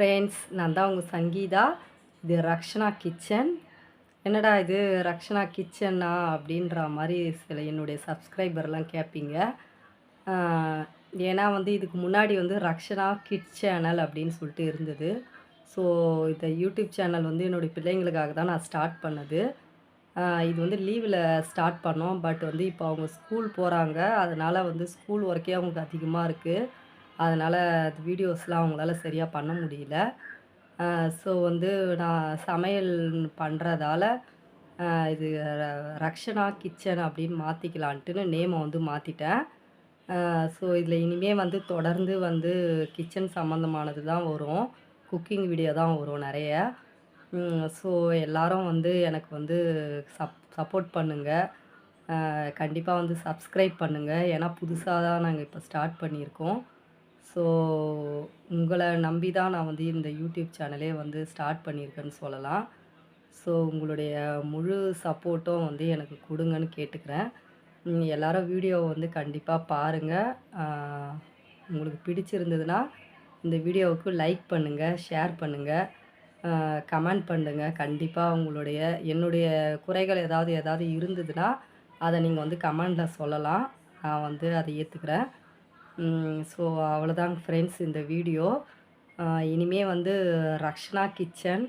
Friends நான் தான் உங்கள் சங்கீதா. இது ரக்ஷனா கிச்சன். என்னடா இது ரக்ஷனா கிச்சனா அப்படின்ற மாதிரி சில என்னுடைய சப்ஸ்கிரைபர்லாம் கேட்பீங்க ஏன்னா வந்து இதுக்கு முன்னாடி வந்து ரக்ஷனா கிட் சேனல் அப்படின்னு சொல்லிட்டு இருந்தது. ஸோ இந்த யூடியூப் சேனல் வந்து என்னுடைய பிள்ளைங்களுக்காக தான் நான் ஸ்டார்ட் பண்ணது. இது வந்து லீவில் ஸ்டார்ட் பண்ணோம். பட் வந்து இப்போ அவங்க ஸ்கூல் போகிறாங்க அதனால் வந்து ஸ்கூல் ஒர்க்கே அவங்களுக்கு அதிகமாக இருக்குது அதனால் அது வீடியோஸ்லாம் அவங்களால சரியாக பண்ண முடியல. ஸோ வந்து நான் சமையல் பண்ணுறதால இது ர- ரக்ஷனா கிச்சன் அப்படின்னு மாற்றிக்கலான்ட்டுன்னு நேமை வந்து மாற்றிட்டேன் ஸோ இதில் இனிமே வந்து தொடர்ந்து வந்து கிச்சன் சம்மந்தமானது தான் வரும். குக்கிங் வீடியோ தான் வரும் நிறைய. ஸோ எல்லாரும் வந்து எனக்கு வந்து சப் சப்போர்ட் பண்ணுங்கள் கண்டிப்பாக வந்து சப்ஸ்கிரைப் பண்ணுங்கள் ஏன்னா புதுசாக தான் நாங்கள் இப்போ ஸ்டார்ட் பண்ணியிருக்கோம். ஸோ உங்களை நம்பி தான் நான் வந்து இந்த யூடியூப் சேனலே வந்து ஸ்டார்ட் பண்ணியிருக்கேன்னு சொல்லலாம். ஸோ உங்களுடைய முழு சப்போர்ட்டும் வந்து எனக்கு கொடுங்கன்னு கேட்டுக்கிறேன். எல்லாரும் வீடியோவை வந்து கண்டிப்பாக பாருங்கள் உங்களுக்கு பிடிச்சிருந்ததுன்னா இந்த வீடியோவுக்கு லைக் பண்ணுங்கள் ஷேர் பண்ணுங்கள் கமெண்ட் பண்ணுங்கள் கண்டிப்பாக உங்களுடைய என்னுடைய குறைகள் ஏதாவது ஏதாவது இருந்ததுன்னா அதை நீங்கள் வந்து கமெண்டில் சொல்லலாம். நான் வந்து அதை ஏற்றுக்கிறேன் ஸோ அவ்வளோதாங்க ஃப்ரெண்ட்ஸ் இந்த வீடியோ இனிமே வந்து ரக்ஷனா கிச்சன்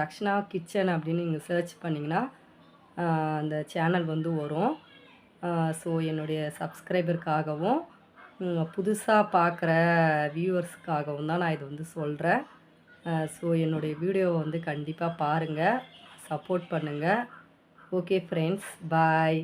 ரக்ஷனா கிச்சன் அப்படின்னு நீங்கள் சர்ச் பண்ணிங்கன்னா அந்த சேனல் வந்து வரும். ஸோ என்னுடைய சப்ஸ்கிரைபருக்காகவும் புதுசாக பார்க்குற வியூவர்ஸுக்காகவும் தான் நான் இது வந்து சொல்கிறேன் ஸோ என்னுடைய வீடியோவை வந்து கண்டிப்பாக பாருங்கள் சப்போர்ட் பண்ணுங்கள் ஓகே ஃப்ரெண்ட்ஸ் பாய்